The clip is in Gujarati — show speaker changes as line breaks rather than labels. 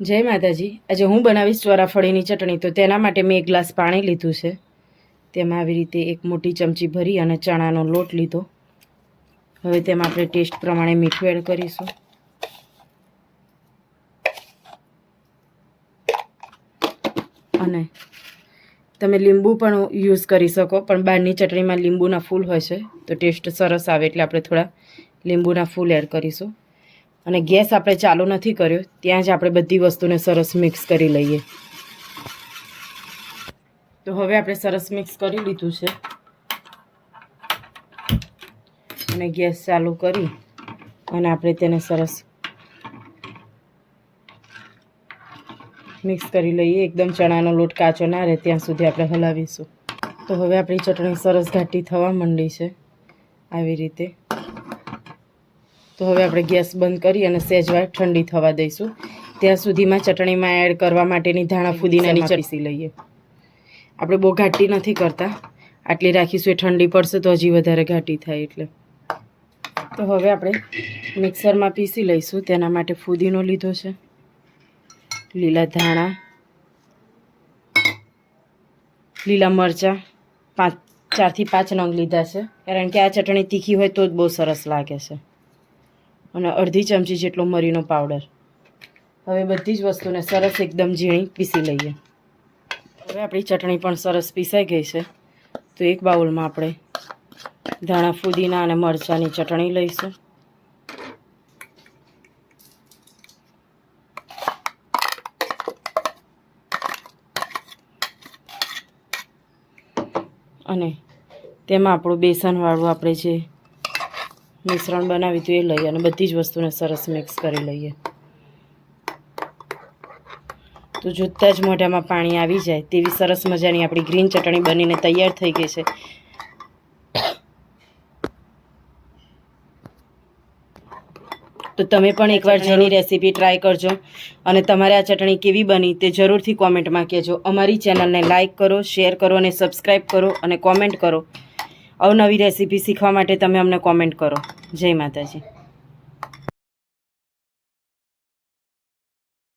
જય માતાજી. આજે હું બનાવીશ ચોરાફળીની ચટણી. તો તેના માટે મેં એક ગ્લાસ પાણી લીધું છે. તેમાં આવી રીતે એક મોટી ચમચી ભરી અને ચણાનો લોટ લીધો. હવે તેમાં આપણે ટેસ્ટ પ્રમાણે મીઠું એડ કરીશું. અને તમે લીંબુ પણ યુઝ કરી શકો, પણ બહારની ચટણીમાં લીંબુના ફૂલ હોય છે, તો ટેસ્ટ સરસ આવે એટલે આપણે થોડા લીંબુના ફૂલ એડ કરીશું. અને ગેસ આપણે ચાલુ નથી કર્યો, ત્યાં જ આપણે બધી વસ્તુને સરસ મિક્સ કરી લઈએ. તો હવે આપણે સરસ મિક્સ કરી લીધું છે. અને ગેસ ચાલુ કરી અને આપણે તેને સરસ મિક્સ કરી લઈએ. એકદમ ચણાનો લોટ કાચો ના રહે, ત્યાં સુધી આપણે હલાવીશું. તો હવે આપણી ચટણી સરસ ઘાટી થવા માંડી છે, આવી રીતે. તો હવે આપણે ગેસ બંધ કરી અને સહેજવાર ઠંડી થવા દઈશું. ત્યાં સુધીમાં ચટણીમાં એડ કરવા માટેની ધાણા ફુદીનાની ચટણી લઈએ. આપણે બહુ ઘાટી નથી કરતા. આટલી રાખીશું એ ઠંડી પડશે તો હજી વધારે ઘાટી થાય એટલે. તો હવે આપણે મિક્સરમાં પીસી લઈશું. તેના માટે ફુદીનો લીધો છે. લીલા ધાણા લીલા મરચાં પાંચ ચારથી પાંચ નંગ લીધા છે. કારણ કે આ ચટણી તીખી હોય તો જ બહુ સરસ લાગે છે. અને અડધી ચમચી જેટલો મરીનો પાવડર. હવે બધી જ વસ્તુને સરસ એકદમ ઝીણી પીસી લઈએ. હવે આપણી ચટણી પણ સરસ પીસાઈ ગઈ છે. તો એક બાઉલમાં આપણે ધાણા ફુદીના અને મરચાંની ચટણી લઈશું. અને તેમાં આપણું બેસનવાળું આપણે જે મિશ્રણ બનાવ્યું હતું એ લઈએ અને બધી જ વસ્તુને સરસ મિક્સ કરી લઈએ. તો જોતાં જ મોઢામાં પાણી આવી જાય તેવી સરસ મજાની આપણી ગ્રીન ચટણી બનીને તૈયાર થઈ ગઈ છે. તો તમે પણ એકવાર જેની રેસીપી ટ્રાય કરજો અને તમારે આ ચટણી કેવી બની તે જરૂરથી કોમેન્ટમાં કહેજો. અમારી ચેનલને લાઇક કરો શેર કરો અને સબસ્ક્રાઈબ કરો અને કોમેન્ટ કરો. અવનવી રેસીપી શીખવા માટે તમે અમને કોમેન્ટ કરો. જય માતાજી.